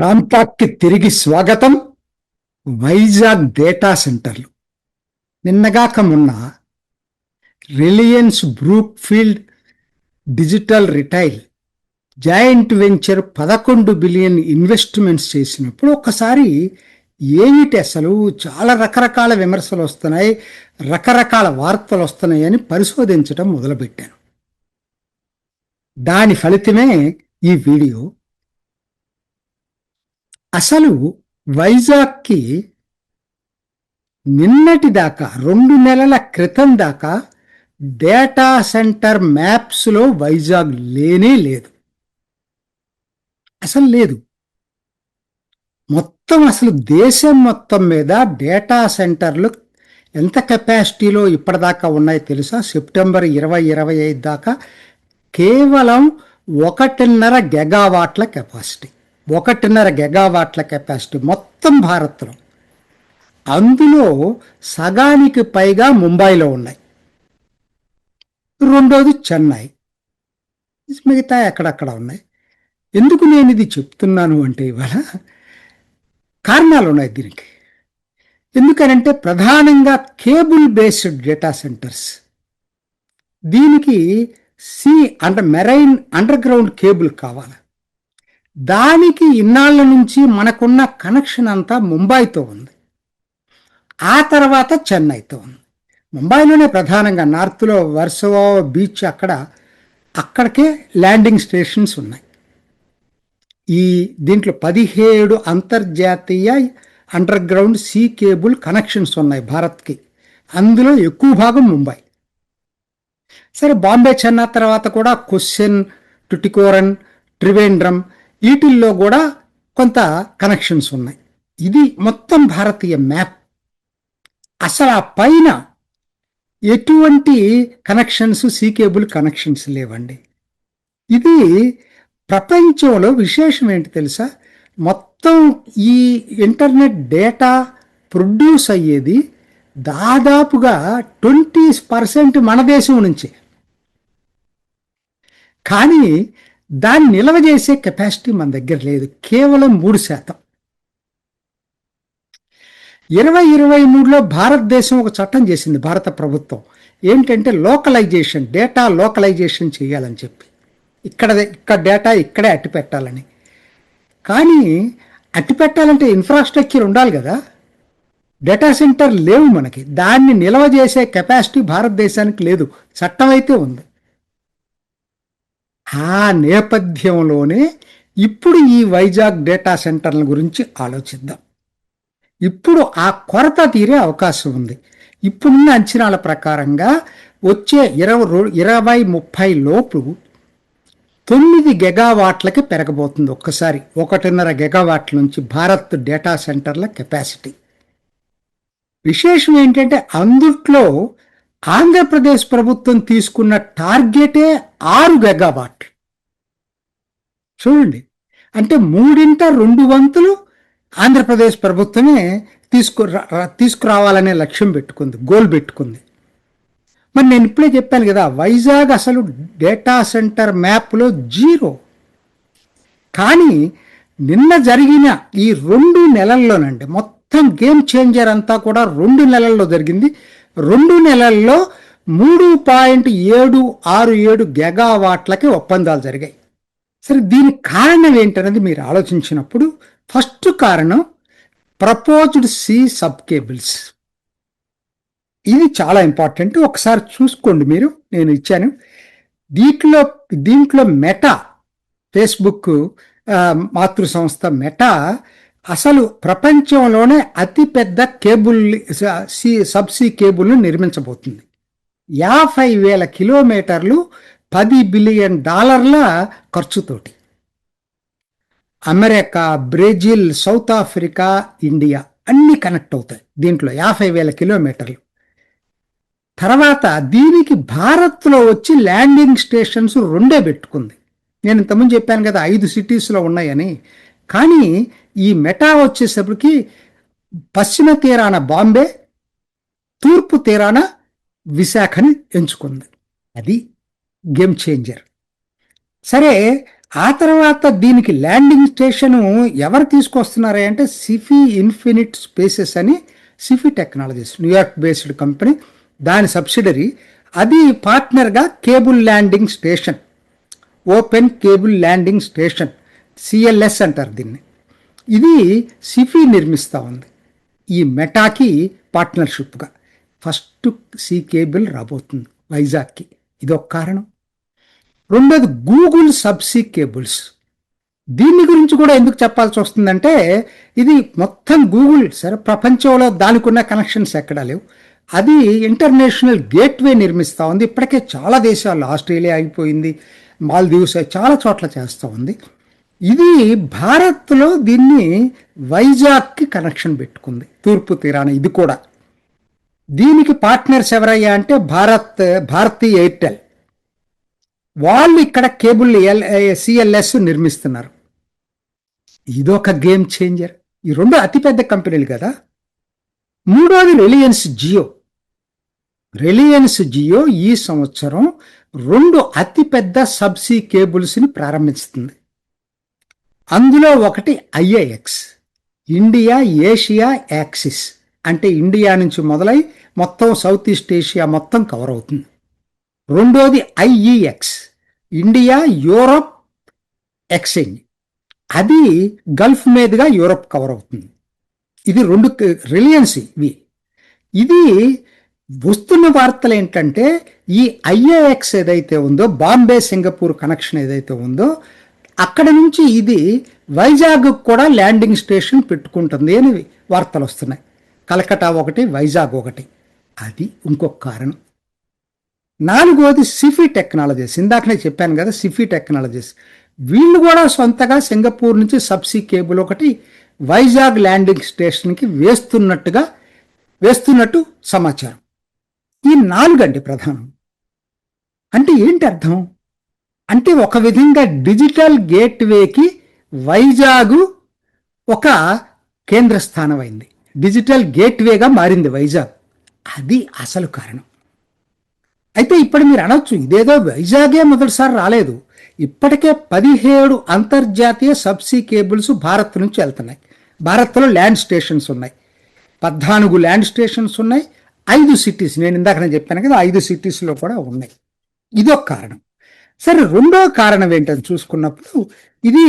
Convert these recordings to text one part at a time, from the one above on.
రాంపాక్కి తిరిగి స్వాగతం వైజాగ్ డేటా సెంటర్లు. నిన్నగాక మొన్న Reliance Brookfield digital retail joint venture పదకొండు బిలియన్ ఇన్వెస్ట్మెంట్స్ చేసినప్పుడు ఒకసారి ఏమిటి అసలు? చాలా రకరకాల విమర్శలు వస్తున్నాయి రకరకాల వార్తలు వస్తున్నాయి అని పరిశోధించడం మొదలుపెట్టాను. దాని ఫలితమే ఈ వీడియో. అసలు వైజాగ్కి నిన్నటి దాకా రెండు నెలల క్రితం దాకా డేటా సెంటర్ మ్యాప్స్లో వైజాగ్ లేనే లేదు. అసలు లేదు. మొత్తం అసలు దేశం మొత్తం మీద డేటా సెంటర్లు ఎంత కెపాసిటీలో ఇప్పటిదాకా ఉన్నాయో తెలుసా? సెప్టెంబర్ ఇరవై ఇరవై ఐదు దాకా కేవలం ఒకటిన్నర గెగావాట్ల కెపాసిటీ. ఒకటిన్నర గెగావాట్ల కెపాసిటీ మొత్తం భారత్లో. అందులో సగానికి పైగా ముంబైలో ఉన్నాయి. రెండోది చెన్నై. మిగతా ఎక్కడక్కడ ఉన్నాయి. ఎందుకు నేను ఇది చెప్తున్నాను అంటే ఇవాళ కారణాలు ఉన్నాయి దీనికి. ఎందుకనంటే ప్రధానంగా కేబుల్ బేస్డ్ డేటా సెంటర్స్. దీనికి సి అంటే మెరైన్ అండర్ గ్రౌండ్ కేబుల్ కావాలి. దానికి ఇన్నాళ్ళ నుంచి మనకున్న కనెక్షన్ అంతా ముంబైతో ఉంది. ఆ తర్వాత చెన్నైతో ఉంది. ముంబైలోనే ప్రధానంగా నార్త్లో వర్సవో బీచ్ అక్కడ అక్కడికే ల్యాండింగ్ స్టేషన్స్ ఉన్నాయి. ఈ దీంట్లో పదిహేడు అంతర్జాతీయ underground sea cable connections ఉన్నాయి భారత్కి. అందులో ఎక్కువ భాగం ముంబై. సరే బాంబే చెన్నై తర్వాత కూడా క్వశ్చన్ టుటికోరన్ త్రివేంద్రం వీటిల్లో కూడా కొంత కనెక్షన్స్ ఉన్నాయి. ఇది మొత్తం భారతీయ మ్యాప్ అసలు ఆ పైన ఎటువంటి కనెక్షన్స్ సీకేబుల్ కనెక్షన్స్ లేవండి. ఇది ప్రపంచంలో విశేషం ఏంటి తెలుసా? మొత్తం ఈ ఇంటర్నెట్ డేటా ప్రొడ్యూస్ అయ్యేది దాదాపుగా ట్వంటీ పర్సెంట్ మన దేశం నుంచి. కానీ దాన్ని నిల్వ చేసే కెపాసిటీ మన దగ్గర లేదు. కేవలం మూడు శాతం. ఇరవై ఇరవై మూడులో భారతదేశం ఒక చట్టం చేసింది భారత ప్రభుత్వం. ఏంటంటే లోకలైజేషన్ డేటా లోకలైజేషన్ చేయాలని చెప్పి. ఇక్కడ ఇక్కడ డేటా ఇక్కడే అట్టి పెట్టాలని కానీ అట్టి పెట్టాలంటే ఇన్ఫ్రాస్ట్రక్చర్ ఉండాలి కదా. డేటా సెంటర్ లేవు మనకి. దాన్ని నిల్వ చేసే కెపాసిటీ భారతదేశానికి లేదు. చట్టం అయితే ఉంది. ఆ నేపథ్యంలోనే ఇప్పుడు ఈ వైజాగ్ డేటా సెంటర్ల గురించి ఆలోచిద్దాం. ఇప్పుడు ఆ కొరత తీరే అవకాశం ఉంది. ఇప్పుడున్న అంచనాల ప్రకారంగా వచ్చే ఇరవై రో ఇరవై ముప్పై లోపు తొమ్మిది గెగావాట్లకి పెరగబోతుంది ఒక్కసారి. ఒకటిన్నర గెగావాట్ల నుంచి భారత్ డేటా సెంటర్ల కెపాసిటీ. విశేషం ఏంటంటే అందుట్లో ఆంధ్రప్రదేశ్ ప్రభుత్వం తీసుకున్న టార్గెటే ఆరు గెగావాట్ చూడండి. అంటే మూడింట రెండు వంతులు ఆంధ్రప్రదేశ్ ప్రభుత్వమే తీసుకు తీసుకురావాలనే లక్ష్యం పెట్టుకుంది గోల్ పెట్టుకుంది. మరి నేను ఇప్పుడే చెప్పాను కదా వైజాగ్ అసలు డేటా సెంటర్ మ్యాప్లో జీరో. కానీ నిన్న జరిగిన ఈ రెండు నెలల్లోనండి మొత్తం గేమ్ చేంజర్ అంతా కూడా రెండు నెలల్లో జరిగింది. రెండు నెలల్లో మూడు పాయింట్ ఏడు ఆరు ఏడు గెగావాట్లకి ఒప్పందాలు జరిగాయి. సరే దీనికి కారణం ఏంటనేది మీరు ఆలోచించినప్పుడు ఫస్ట్ కారణం ప్రపోజ్డ్ సి సబ్ కేబుల్స్. ఇది చాలా ఇంపార్టెంట్. ఒకసారి చూసుకోండి మీరు. నేను ఇచ్చాను. దీంట్లో దీంట్లో మెటా ఫేస్బుక్ మాతృ సంస్థ మెటా అసలు ప్రపంచంలోనే అతిపెద్ద కేబుల్ సి సబ్సీ కేబుల్ను నిర్మించబోతుంది. యాభై వేల కిలోమీటర్లు పది బిలియన్ డాలర్ల ఖర్చుతోటి. America Brazil South Africa India అన్ని కనెక్ట్ అవుతాయి దీంట్లో యాభై వేల కిలోమీటర్లు. తర్వాత దీనికి భారత్లో వచ్చి ల్యాండింగ్ స్టేషన్స్ రెండే పెట్టుకుంది. నేను ఇంతకుముందు చెప్పాను కదా ఐదు సిటీస్లో ఉన్నాయని. కానీ ఈ మెటా వచ్చేసప్పటికి పశ్చిమ తీరాన బాంబే తూర్పు తీరాన విశాఖని ఎంచుకుంది. అది గేమ్ చేంజర్. సరే ఆ తర్వాత దీనికి ల్యాండింగ్ స్టేషన్ ఎవరు తీసుకొస్తున్నారు అంటే సిఫీ ఇన్ఫినిట్ స్పేసెస్ అని Sify technologies New York based company దాని సబ్సిడరీ. అది పార్ట్నర్గా cable landing station open cable landing station. CLS అంటారు దీన్ని. ఇది సిఫీ నిర్మిస్తూ ఉంది. ఈ మెటాకి పార్ట్నర్షిప్గా. ఫస్ట్ సి కేబుల్ రాబోతుంది వైజాగ్కి. ఇదొక కారణం. రెండోది గూగుల్ సబ్సీ కేబుల్స్. దీని గురించి కూడా ఎందుకు చెప్పాల్సి వస్తుందంటే ఇది మొత్తం గూగుల్ సరే ప్రపంచంలో దానికి ఉన్న కనెక్షన్స్ ఎక్కడా లేవు. అది ఇంటర్నేషనల్ గేట్వే నిర్మిస్తూ ఉంది. ఇప్పటికే చాలా దేశాలు ఆస్ట్రేలియా అయిపోయింది మాల్దీవ్స్ చాలా చోట్ల చేస్తూ ఉంది. ఇది భారత్లో దీన్ని వైజాగ్కి కనెక్షన్ పెట్టుకుంది. తూర్పు తీరాన ఇది కూడా. దీనికి పార్ట్నర్స్ ఎవరయ్యా అంటే భారత్ భారతీ ఎయిర్టెల్. వాళ్ళు ఇక్కడ కేబుల్ ఎల్ సిఎల్ఎస్ నిర్మిస్తున్నారు. ఇదొక గేమ్ చేంజర్. ఈ రెండు అతిపెద్ద కంపెనీలు కదా. మూడోది రిలయన్స్ జియో. రిలయన్స్ జియో ఈ సంవత్సరం రెండు అతిపెద్ద సబ్సీ కేబుల్స్ని ప్రారంభిస్తుంది. అందులో ఒకటి ఐఏఎక్స్. ఇండియా ఏషియా యాక్సిస్ అంటే ఇండియా నుంచి మొదలై మొత్తం సౌత్ ఈస్ట్ ఏషియా మొత్తం కవర్ అవుతుంది. రెండోది ఐఈఎక్స్. India Europe exchange. అది గల్ఫ్ మీదుగా యూరప్ కవర్ అవుతుంది. ఇది రెండు రిలయన్స్ ఇవి. ఇది వస్తున్న వార్తలు ఏంటంటే ఈ ఐఏఎక్స్ ఏదైతే ఉందో బాంబే సింగపూర్ కనెక్షన్ ఏదైతే ఉందో అక్కడ నుంచి ఇది వైజాగ్ కూడా ల్యాండింగ్ స్టేషన్ పెట్టుకుంటుంది అని వార్తలు వస్తున్నాయి. కలకటా ఒకటి వైజాగ్ ఒకటి. అది ఇంకొక కారణం. నాలుగోది సిఫీ టెక్నాలజీస్. ఇందాకనే చెప్పాను కదా సిఫీ టెక్నాలజీస్. వీళ్ళు కూడా సొంతగా సింగపూర్ నుంచి సబ్సీ కేబుల్ ఒకటి వైజాగ్ ల్యాండింగ్ స్టేషన్కి వేస్తున్నట్టుగా వేస్తున్నట్టు సమాచారం. ఈ నాలుగండి ప్రధానం. అంటే ఏంటి అర్థం? అంటే ఒక విధంగా డిజిటల్ గేట్వేకి వైజాగ్ ఒక కేంద్ర స్థానం అయింది డిజిటల్ గేట్వేగా మారింది వైజాగ్. అది అసలు కారణం. అయితే ఇప్పుడు మీరు అనొచ్చు ఇదేదో వైజాగే మొదటిసారి రాలేదు. ఇప్పటికే పదిహేడు అంతర్జాతీయ సబ్సీ కేబుల్స్ భారత్ నుంచి వెళ్తున్నాయి. భారత్లో ల్యాండ్ స్టేషన్స్ ఉన్నాయి. పద్నాలుగు ల్యాండ్ స్టేషన్స్ ఉన్నాయి. ఐదు సిటీస్ నేను ఇందాక నేను చెప్పాను కదా ఐదు సిటీస్లో కూడా ఉన్నాయి. ఇదొక కారణం. సరే రెండో కారణం ఏంటని చూసుకున్నప్పుడు ఇది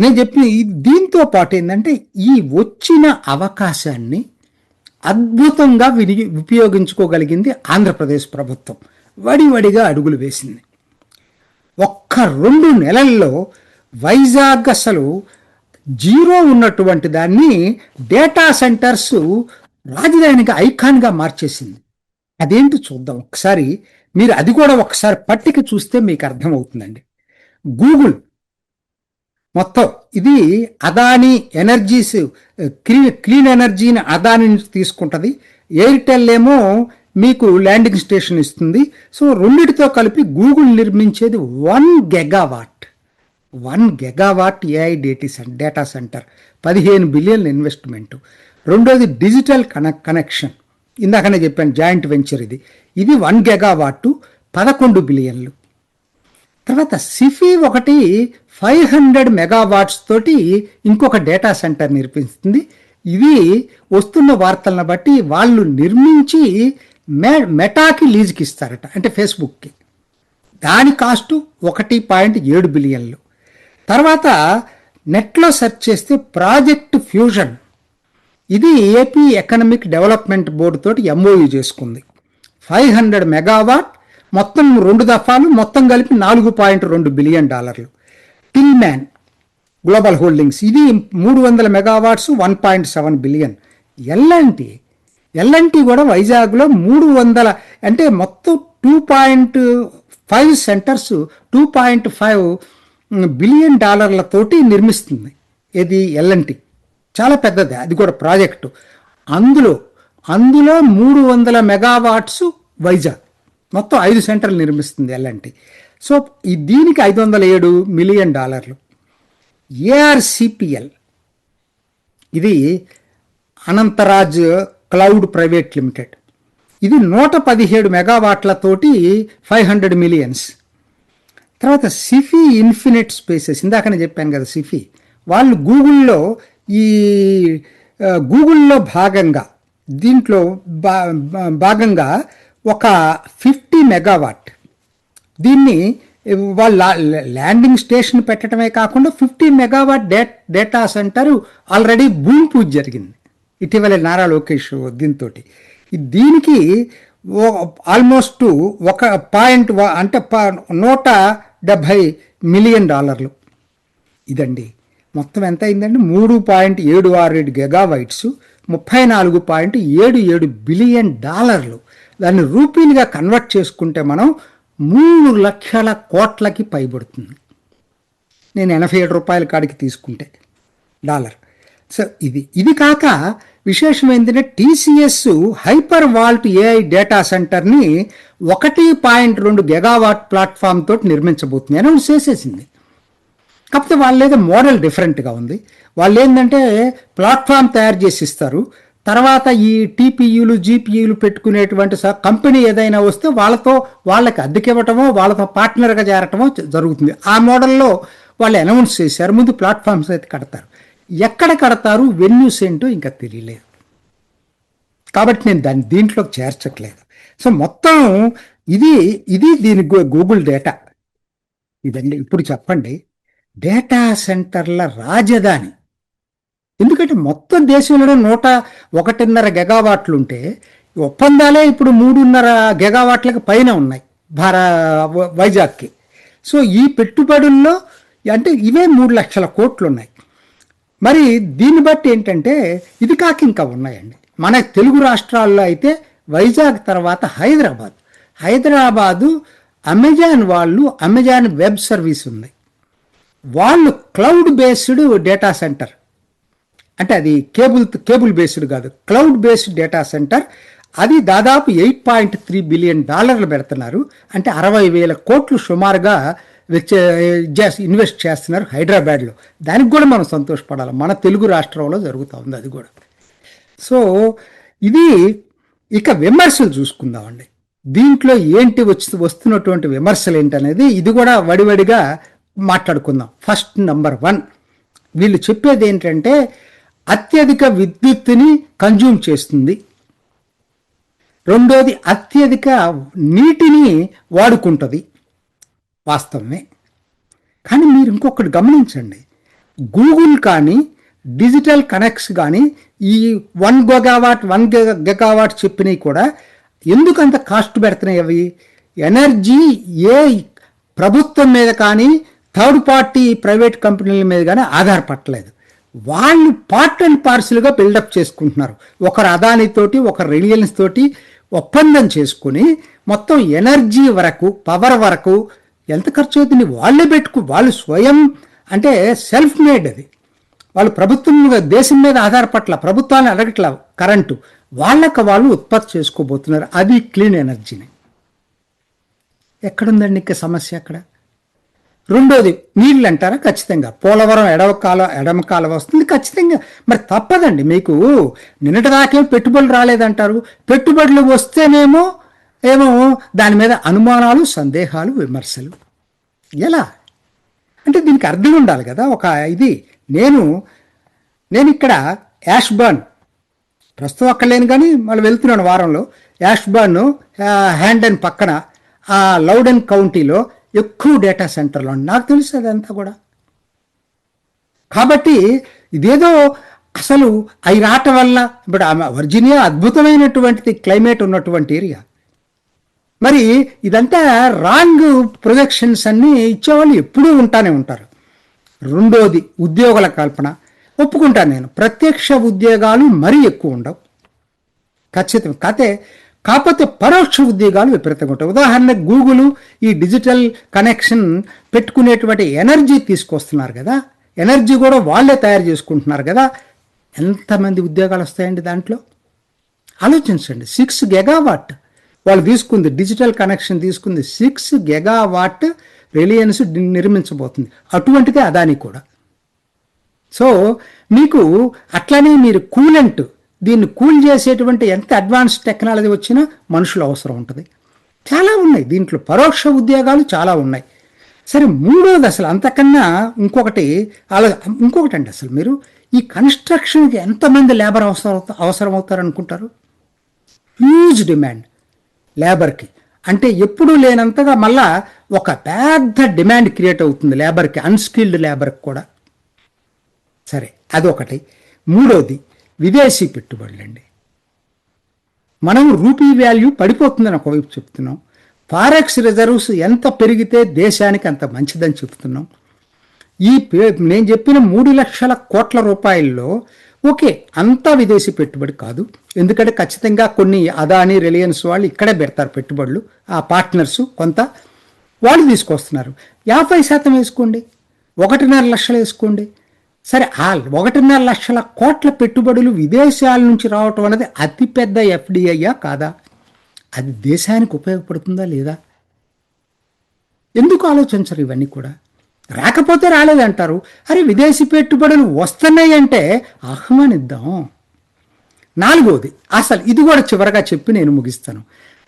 నేను చెప్పిన దీంతో పాటు ఏంటంటే ఈ వచ్చిన అవకాశాన్ని అద్భుతంగా విని ఉపయోగించుకోగలిగింది ఆంధ్రప్రదేశ్ ప్రభుత్వం. వడివడిగా అడుగులు వేసింది. ఒక్క రెండు నెలల్లో వైజాగ్ అసలు జీరో ఉన్నటువంటి దాన్ని డేటా సెంటర్స్ రాజధానికి ఐకాన్గా మార్చేసింది. అదేంటి చూద్దాం. ఒకసారి మీరు అది కూడా ఒకసారి పట్టిక చూస్తే మీకు అర్థమవుతుందండి. గూగుల్ మొత్తం ఇది అదాని ఎనర్జీస్ క్లీన్ క్లీన్ ఎనర్జీని అదాని నుంచి తీసుకుంటుంది. ఎయిర్టెల్ ఏమో మీకు ల్యాండింగ్ స్టేషన్ ఇస్తుంది. సో రెండిటితో కలిపి Google నిర్మించేది one gigawatt. One gigawatt AI data data centre. పదిహేను బిలియన్ ఇన్వెస్ట్మెంట్. రెండోది డిజిటల్ కనెక్ కనెక్షన్. ఇందాకనే చెప్పాను జాయింట్ వెంచర్ ఇది. ఇది వన్ గెగావాట్ పదకొండు బిలియన్లు. తర్వాత సిఫీ ఒకటి ఫైవ్ హండ్రెడ్ మెగావాట్స్ తోటి ఇంకొక డేటా సెంటర్ నిర్మిస్తుంది. ఇవి వస్తున్న వార్తలను బట్టి వాళ్ళు నిర్మించి మె మెటాకి లీజ్కి ఇస్తారట అంటే ఫేస్బుక్కి. దాని కాస్టు ఒకటి పాయింట్ ఏడు బిలియన్లు. తర్వాత నెట్లో సెర్చ్ చేస్తే ప్రాజెక్ట్ ఫ్యూజన్ ఇది ఏపీ ఎకనమిక్ డెవలప్మెంట్ బోర్డు తోటి ఎంఓయూ చేసుకుంది. ఫైవ్ హండ్రెడ్ మెగావాట్ మొత్తం రెండు దఫాలు మొత్తం కలిపి నాలుగు పాయింట్ రెండు బిలియన్ డాలర్లు. టిల్ మ్యాన్ గ్లోబల్ హోల్డింగ్స్ ఇది మూడు వందల megawatts one point seven billion LNT LNT కూడా వైజాగ్లో మూడు వందల అంటే మొత్తం two point five centres two point five billion డాలర్లతోటి నిర్మిస్తుంది. ఇది ఎల్ఎన్టీ చాలా పెద్దది. అది కూడా ప్రాజెక్టు. అందులో అందులో మూడు వందల మెగావాట్స్ వైజాగ్. మొత్తం ఐదు సెంటర్లు నిర్మిస్తుంది ఎల్ఎన్టీ. సో ఈ దీనికి ఐదు వందల ఏడు మిలియన్ డాలర్లు. ఏఆర్సిపిఎల్. ఇది అనంతరాజ్ క్లౌడ్ ప్రైవేట్ లిమిటెడ్. ఇది నూట పదిహేడు మెగావాట్లతోటి ఫైవ్ హండ్రెడ్ మిలియన్స్. తర్వాత సిఫీ ఇన్ఫినిట్ స్పేసెస్. ఇందాకనే చెప్పాను కదా సిఫీ. వాళ్ళు గూగుల్లో ఈ గూగుల్లో భాగంగా దీంట్లో బా భాగంగా ఒక ఫిఫ్టీ మెగావాట్. దీన్ని వాళ్ళ ల్యాండింగ్ స్టేషన్ పెట్టడమే కాకుండా fifty megawatt data data centre already భూమి పూజ జరిగింది. ఇటీవల నారా లోకేష్ దీంతో దీనికి ఆల్మోస్ట్ ఒక పాయింట్ అంటే ప- నూట డెబ్భై మిలియన్ డాలర్లు. ఇదండి. మొత్తం ఎంత అయిందంటే మూడు పాయింట్ ఏడు ఆరు ఏడు గెగావైట్స్ ముప్పై నాలుగు పాయింట్ ఏడు ఏడు బిలియన్ డాలర్లు. దాన్ని రూపీలుగా కన్వర్ట్ చేసుకుంటే మనం మూడు లక్షల కోట్లకి పైబడుతుంది. నేను ఎనభై ఏడు రూపాయల కాడికి తీసుకుంటే డాలర్. సో ఇది ఇది కాక విశేషం ఏంటంటే TCS hyper vault AI data సెంటర్ని ఒకటి పాయింట్ రెండు గెగావాట్ ప్లాట్ఫామ్ తోటి నిర్మించబోతుంది. అనౌన్స్ చేసేసింది. కాకపోతే వాళ్ళ ఏదో మోడల్ డిఫరెంట్గా ఉంది. వాళ్ళు ఏంటంటే ప్లాట్ఫామ్ తయారు చేసి ఇస్తారు. తర్వాత ఈ టీపీయూలు జీపీయూలు పెట్టుకునేటువంటి కంపెనీ ఏదైనా వస్తే వాళ్ళతో వాళ్ళకి అద్దెకివ్వటమో వాళ్ళతో పార్ట్నర్గా చేరటమో జరుగుతుంది. ఆ మోడల్లో వాళ్ళు అనౌన్స్ చేశారు. ముందు ప్లాట్ఫామ్స్ అయితే కడతారు. ఎక్కడ కడతారు? వెన్యూస్ ఏంటో ఇంకా తెలియలేదు. కాబట్టి నేను దాన్ని దీంట్లోకి చేర్చట్లేదు. సో మొత్తం ఇది ఇది దీని గూ- గూగుల్ డేటా. ఇదండి ఇప్పుడు చెప్పండి. డేటా సెంటర్ల రాజధాని. ఎందుకంటే మొత్తం దేశంలో నూట ఒకటిన్నర గెగావాట్లుంటే ఒప్పందాలే ఇప్పుడు మూడున్నర గెగావాట్లకు పైన ఉన్నాయి భార వైజాగ్కి. సో ఈ పెట్టుబడుల్లో అంటే ఇవే మూడు లక్షల కోట్లు ఉన్నాయి మరి దీన్ని బట్టి ఏంటంటే ఇది కాక ఇంకా ఉన్నాయండి. మన తెలుగు రాష్ట్రాల్లో అయితే వైజాగ్ తర్వాత హైదరాబాద్. హైదరాబాదు అమెజాన్ వాళ్ళు అమెజాన్ వెబ్ సర్వీస్ ఉంది వాళ్ళు క్లౌడ్ బేస్డ్ డేటా సెంటర్. అంటే అది కేబుల్ కేబుల్ బేస్డ్ కాదు క్లౌడ్ బేస్డ్ డేటా సెంటర్. అది దాదాపు ఎయిట్ పాయింట్ త్రీ బిలియన్ డాలర్లు పెడుతున్నారు. అంటే అరవై వేల కోట్లు సుమారుగా ఇన్వెస్ట్ చేస్తున్నారు హైదరాబాద్లో. దానికి కూడా మనం సంతోషపడాలి. మన తెలుగు రాష్ట్రంలో జరుగుతూ ఉంది అది కూడా. సో ఇది ఇక విమర్శలు చూసుకుందామండి. దీంట్లో ఏంటి వచ్చి వస్తున్నటువంటి విమర్శలు ఏంటనేది ఇది కూడా వడివడిగా మాట్లాడుకుందాం. ఫస్ట్ నంబర్ వన్ వీళ్ళు చెప్పేది ఏంటంటే అత్యధిక విద్యుత్తుని కన్జ్యూమ్ చేస్తుంది. రెండోది అత్యధిక నీటిని వాడుకుంటుంది. వాస్తవమే. కానీ మీరు ఇంకొకటి గమనించండి. గూగుల్ కానీ డిజిటల్ కనెక్ట్స్ కానీ ఈ వన్ గొగావాట్ వన్ గెగావాట్ చెప్పినవి కూడా ఎందుకు అంత కాస్ట్ పెడుతున్నాయి అవి? ఎనర్జీ ఏ ప్రభుత్వం మీద కానీ థర్డ్ పార్టీ ప్రైవేట్ కంపెనీల మీద కానీ ఆధారపడలేదు వాళ్ళు పార్ట్ అండ్ పార్సల్గా బిల్డప్ చేసుకుంటున్నారు. ఒకరు అదానితోటి ఒకరు రిలయన్స్ తోటి ఒప్పందం చేసుకుని మొత్తం ఎనర్జీ వరకు పవర్ వరకు ఎంత ఖర్చు అవుతుంది? వాళ్ళే పెట్టుకు వాళ్ళు స్వయం అంటే సెల్ఫ్ మేడ్ అది. వాళ్ళు ప్రభుత్వం దేశం మీద ఆధారపట్ల ప్రభుత్వాన్ని అడగట్ల కరెంటు వాళ్ళకి వాళ్ళు ఉత్పత్తి చేసుకోబోతున్నారు. అది క్లీన్ ఎనర్జీని ఎక్కడుందండి ఇంకా సమస్య అక్కడ? రెండోది నీళ్ళు అంటారా ఖచ్చితంగా. పోలవరం ఎడవ కాల ఎడమ కాలం వస్తుంది ఖచ్చితంగా. మరి తప్పదండి మీకు. నిన్నటిదాకేం పెట్టుబడులు రాలేదంటారు. పెట్టుబడులు వస్తేనేమో ఏమో దాని మీద అనుమానాలు సందేహాలు విమర్శలు. ఎలా? అంటే దీనికి అర్థం ఉండాలి కదా. ఒక ఇది నేను నేను ఇక్కడ యాష్ బర్న్ ప్రస్తుతం అక్కడ లేను కానీ మళ్ళీ వెళ్తున్నాను వారంలో. యాష్ బర్న్ పక్కన ఆ లౌడెన్ కౌంటీలో ఎక్కువ డేటా సెంటర్లో నాకు తెలుసు అదంతా కూడా. కాబట్టి ఇదేదో అసలు అవి రాట వల్ల ఇప్పుడు వర్జీనియా అద్భుతమైనటువంటిది క్లైమేట్ ఉన్నటువంటి ఏరియా. మరి ఇదంతా రాంగ్ ప్రొజెక్షన్స్ అన్నీ ఇచ్చేవాళ్ళు ఎప్పుడూ ఉంటానే ఉంటారు. రెండోది ఉద్యోగుల కల్పన. ఒప్పుకుంటాను నేను. ప్రత్యక్ష ఉద్యోగాలు మరీ ఎక్కువ ఉండవు. ఖచ్చితం కాతే కాకపోతే పరోక్ష ఉద్యోగాలు విపరీతంగా ఉంటాయి. ఉదాహరణకు గూగుల్ ఈ డిజిటల్ కనెక్షన్ పెట్టుకునేటువంటి ఎనర్జీ తీసుకొస్తున్నారు కదా. ఎనర్జీ కూడా వాళ్ళే తయారు చేసుకుంటున్నారు కదా. ఎంతమంది ఉద్యోగాలు వస్తాయండి దాంట్లో? ఆలోచించండి. సిక్స్ గెగావాట్ వాళ్ళు తీసుకుంది డిజిటల్ కనెక్షన్ తీసుకుంది సిక్స్ గెగావాట్ రిలయన్స్ నిర్మించబోతుంది. అటువంటిదే అదాని కూడా. సో మీకు అట్లనే మీరు కూలెంట్ దీన్ని కూల్ చేసేటువంటి ఎంత అడ్వాన్స్ టెక్నాలజీ వచ్చినా మనుషులు అవసరం ఉంటుంది. చాలా ఉన్నాయి. దీంట్లో పరోక్ష ఉద్యోగాలు చాలా ఉన్నాయి. సరే మూడోది అసలు అంతకన్నా ఇంకొకటి అలా ఇంకొకటి అండి అసలు మీరు. ఈ కన్స్ట్రక్షన్కి ఎంతమంది లేబర్ అవసరం అవసరం అవుతారు అనుకుంటారు హ్యూజ్ డిమాండ్ లేబర్కి. అంటే ఎప్పుడూ లేనంతగా మళ్ళా ఒక పెద్ద డిమాండ్ క్రియేట్ అవుతుంది లేబర్కి అన్స్కిల్డ్ లేబర్కి కూడా. సరే అదొకటి. మూడోది విదేశీ పెట్టుబడులండి. మనం రూపీ వాల్యూ పడిపోతుందని ఒకవైపు చెప్తున్నాం. ఫారెక్స్ రిజర్వ్స్ ఎంత పెరిగితే దేశానికి అంత మంచిదని చెప్తున్నాం. ఈ పే- నేను చెప్పిన మూడు లక్షల కోట్ల రూపాయల్లో ఓకే అంతా విదేశీ పెట్టుబడి కాదు. ఎందుకంటే ఖచ్చితంగా కొన్ని అదాని రిలయన్స్ వాళ్ళు ఇక్కడే పెడతారు పెట్టుబడులు. ఆ పార్ట్నర్స్ కొంత వాళ్ళు తీసుకొస్తున్నారు. యాభై శాతం వేసుకోండి. ఒకటిన్నర లక్షలు వేసుకోండి. సరే ఆ ఒకటిన్నర లక్షల కోట్ల పెట్టుబడులు విదేశాల నుంచి రావటం అనేది అతిపెద్ద ఎఫ్డిఐయా కాదా? అది దేశానికి ఉపయోగపడుతుందా లేదా? ఎందుకు ఆలోచించరు ఇవన్నీ కూడా? రాకపోతే రాలేదంటారు. అరే విదేశీ పెట్టుబడులు వస్తున్నాయి అంటే ఆహ్వానిద్దాం. నాలుగవది అసలు ఇది కూడా చివరగా చెప్పి నేను ముగిస్తాను.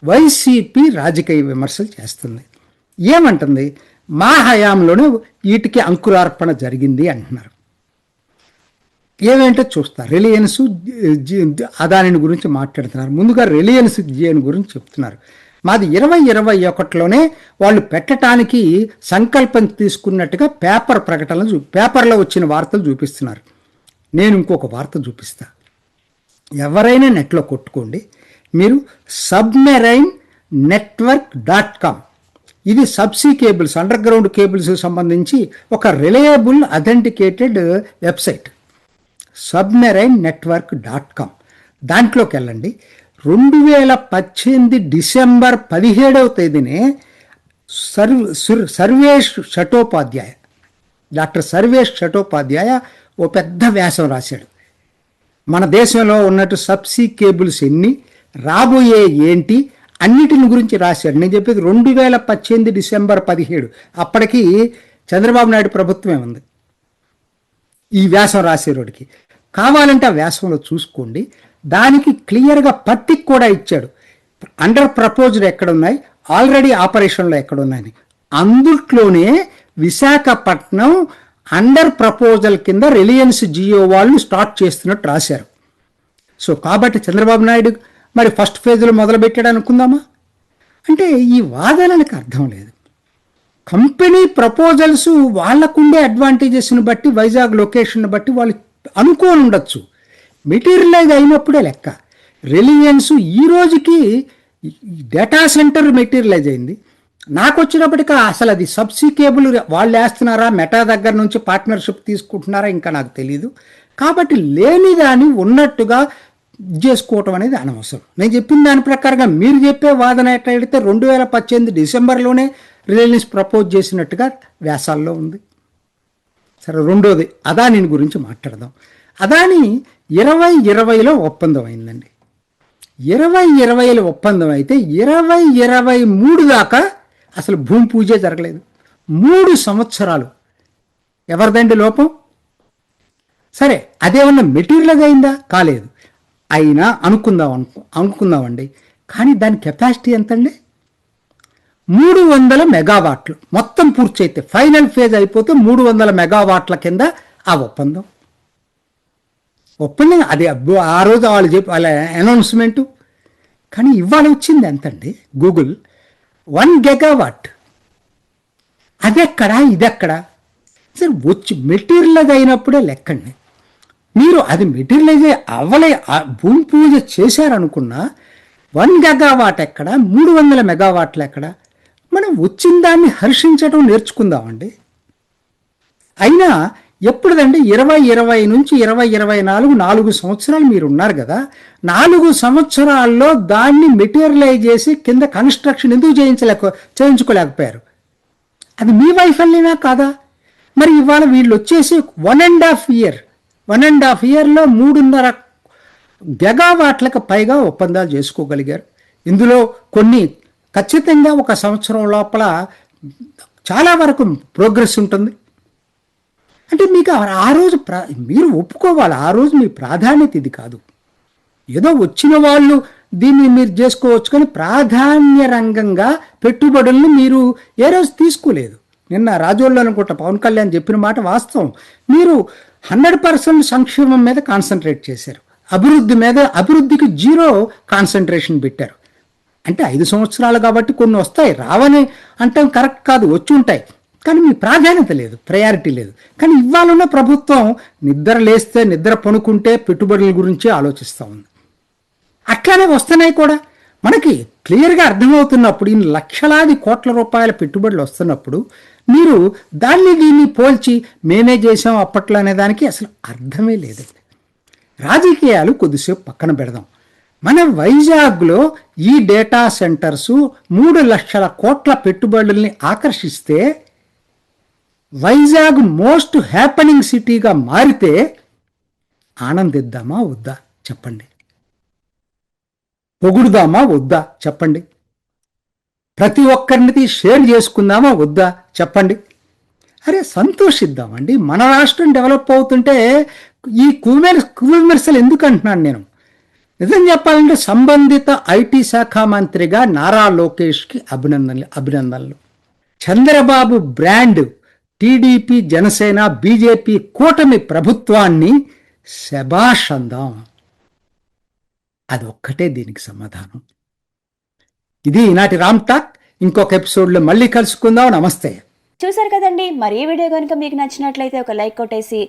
వైసీపీ రాజకీయ విమర్శలు చేస్తుంది. ఏమంటుంది? మా హయాంలోనే వీటికి అంకురార్పణ జరిగింది అంటున్నారు. ఏమేంటో చూస్తా. రిలయన్స్ జి- అదాని గురించి మాట్లాడుతున్నారు. ముందుగా రిలయన్స్ జియన్ గురించి చెప్తున్నారు. మాది ఇరవై ఇరవై ఒకటిలోనే వాళ్ళు పెట్టడానికి సంకల్పం తీసుకున్నట్టుగా పేపర్ ప్రకటనలు చూ పేపర్లో వచ్చిన వార్తలు చూపిస్తున్నారు. నేను ఇంకొక వార్త చూపిస్తా. ఎవరైనా నెట్లో కొట్టుకోండి. మీరు సబ్మెరైన్ నెట్వర్క్ డాట్ కామ్. ఇది subsea cables underground cables సంబంధించి ఒక reliable authenticated website. Submarine network dot com. దాంట్లోకి వెళ్ళండి రెండు వేల పద్దెనిమిది డిసెంబర్ పదిహేడవ తేదీనే సర్వ్ సుర్- సర్వేష్ చటోపాధ్యాయ డాక్టర్ సర్వేష్ చటోపాధ్యాయ ఓ పెద్ద వ్యాసం రాశాడు. మన దేశంలో ఉన్నట్టు సబ్సీ కేబుల్స్ ఎన్ని రాబోయే ఏంటి అన్నిటిని గురించి రాశాడు. నేను చెప్పేది రెండు వేల పద్దెనిమిది డిసెంబర్ పదిహేడు. అప్పటికి చంద్రబాబు నాయుడు ప్రభుత్వమే ఉంది. ఈ వ్యాసం రాసేవాడికి కావాలంటే ఆ వ్యాసంలో చూసుకోండి. దానికి క్లియర్గా పట్టిక్ కూడా ఇచ్చాడు. అండర్ ప్రపోజ్డ్ ఎక్కడున్నాయి? ఆల్రెడీ ఆపరేషన్లో ఎక్కడున్నాయని అందుట్లోనే విశాఖపట్నం అండర్ ప్రపోజల్ కింద రిలయన్స్ జియో వాళ్ళు స్టార్ట్ చేస్తున్నట్టు రాశారు. సో కాబట్టి చంద్రబాబు నాయుడు మరి ఫస్ట్ ఫేజ్లో మొదలుపెట్టాడు అనుకుందామా? అంటే ఈ వాదనలకు అర్థం లేదు. కంపెనీ ప్రపోజల్స్ వాళ్ళకుండే అడ్వాంటేజెస్ని బట్టి వైజాగ్ లొకేషన్ బట్టి వాళ్ళు అనుకోని ఉండొచ్చు. మెటీరియలైజ్ అయినప్పుడే లెక్క. రిలయన్స్ ఈ రోజుకి డేటా సెంటర్ మెటీరియలైజ్ అయింది. నాకు వచ్చినప్పటికీ అసలు అది సబ్సీ కేబుల్ వాళ్ళు వేస్తున్నారా మెటా దగ్గర నుంచి పార్ట్నర్షిప్ తీసుకుంటున్నారా ఇంకా నాకు తెలియదు కాబట్టి లేని దాన్ని ఉన్నట్టుగా చేసుకోవటం అనేది అనవసరం. నేను చెప్పిన దాని ప్రకారంగా మీరు చెప్పే వాదన ఎట్లయితే రెండు వేల పద్దెనిమిది డిసెంబర్లోనే రిలయన్స్ ప్రపోజ్ చేసినట్టుగా వ్యాసాల్లో ఉంది. సరే రెండోది అదానీని గురించి మాట్లాడదాం. అదాని ఇరవై ఇరవైలో ఒప్పందం అయిందండి ఇరవై ఇరవైలో ఒప్పందం అయితే ఇరవై ఇరవై మూడు దాకా అసలు భూమి పూజే జరగలేదు. మూడు సంవత్సరాలు. ఎవరిదండి లోపం? సరే అదేమన్నా మెటీరియల్గా అయిందా? కాలేదు. అయినా అనుకుందాం అనుకు అనుకుందామండి. కానీ దాని కెపాసిటీ ఎంతండి? మూడు వందల మెగావాట్లు. మొత్తం పూర్తయితే ఫైనల్ ఫేజ్ అయిపోతే మూడు వందల మెగావాట్ల కింద ఆ ఒప్పందం. ఒప్పందం అది అబ్బో ఆ రోజు వాళ్ళు చెప్పి వాళ్ళ అనౌన్స్మెంటు. కానీ ఇవాళ వచ్చింది ఎంతండి? Google one gigawatt. అదెక్కడా? ఇదెక్కడా? సరే వచ్చి మెటీరియలైజ్ అయినప్పుడే లెక్కండి. మీరు అది మెటీరియలైజ్ అవ్వలే భూమి పూజ చేశారనుకున్నా వన్ మెగావాట్ ఎక్కడ? మూడు వందల మెగావాట్లు ఎక్కడ? మనం వచ్చిన దాన్ని హర్షించడం నేర్చుకుందామండి. అయినా ఎప్పుడుదంటే ఇరవై ఇరవై నుంచి ఇరవై ఇరవై నాలుగు నాలుగు సంవత్సరాలు మీరు ఉన్నారు కదా నాలుగు సంవత్సరాల్లో దాన్ని మెటీరియలైజ్ చేసి కింద కన్స్ట్రక్షన్ ఎందుకు చేయించలేక చేయించుకోలేకపోయారు? అది మీ వైఫల్యమే కాదా? మరి ఇవాళ వీళ్ళు వచ్చేసి one and half year one and half ఇయర్లో మూడున్నర గెగావాట్లకు పైగా ఒప్పందాలు చేసుకోగలిగారు. ఇందులో కొన్ని ఖచ్చితంగా ఒక సంవత్సరం లోపల చాలా వరకు ప్రోగ్రెస్ ఉంటుంది. అంటే మీకు ఆ- రోజు ప్రా మీరు ఒప్పుకోవాలి. ఆ రోజు మీ ప్రాధాన్యత ఇది కాదు. ఏదో వచ్చిన వాళ్ళు దీన్ని మీరు చేసుకోవచ్చు కానీ ప్రాధాన్య రంగంగా పెట్టుబడులను మీరు ఏ రోజు తీసుకోలేదు. నిన్న రాజోళ్ళు అనుకుంటా పవన్ కళ్యాణ్ చెప్పిన మాట వాస్తవం. మీరు హండ్రెడ్ పర్సెంట్ సంక్షేమం మీద కాన్సన్ట్రేట్ చేశారు. అభివృద్ధి మీద అభివృద్ధికి జీరో కాన్సన్ట్రేషన్ పెట్టారు. అంటే ఐదు సంవత్సరాలు కాబట్టి కొన్ని వస్తాయి రావని అంటాం కరెక్ట్ కాదు వచ్చి ఉంటాయి. కానీ మీ ప్రాధాన్యత లేదు ప్రయారిటీ లేదు. కానీ ఇవ్వాలన్న ప్రభుత్వం నిద్ర లేస్తే నిద్ర పనుకుంటే పెట్టుబడుల గురించి ఆలోచిస్తూ ఉంది. అట్లానే వస్తున్నాయి కూడా. మనకి క్లియర్గా అర్థమవుతున్నప్పుడు ఇన్ని లక్షలాది కోట్ల రూపాయల పెట్టుబడులు వస్తున్నప్పుడు మీరు దాన్ని దీన్ని పోల్చి మేమే చేసాం అప్పట్లో అనే దానికి అసలు అర్థమే లేదండి. రాజకీయాలు కొద్దిసేపు పక్కన పెడదాం. మన వైజాగ్లో ఈ డేటా సెంటర్స్ మూడు లక్షల కోట్ల పెట్టుబడుల్ని ఆకర్షిస్తే వైజాగ్ మోస్ట్ హ్యాపనింగ్ సిటీగా మారితే ఆనందిద్దామా వద్దా చెప్పండి. పొగుడుదామా వద్దా చెప్పండి. ప్రతి ఒక్కరిని షేర్ చేసుకుందామా వద్దా చెప్పండి. అరే సంతోషిద్దామండి. మన రాష్ట్రం డెవలప్ అవుతుంటే ఈ కువిమెర్ కువిమర్శలు ఎందుకు అంటున్నాను నేను? నిజం చెప్పాలంటే సంబంధిత ఐటీ శాఖ మంత్రిగా నారా లోకేష్కి అభినందనలు అభినందనలు. Chandrababu brand TDP Janasena BJP కూటమి ప్రభుత్వాన్ని శబాష్ అందాం. అదొక్కటే దీనికి సమాధానం. ఇది ఈనాటి రామ్ టాక్. ఇంకొక ఎపిసోడ్లో మళ్ళీ కలుసుకుందాం. నమస్తే. చూసారు కదండి మరి ఈ వీడియో కనుక మీకు నచ్చినట్లయితే ఒక లైక్ కొట్టేసి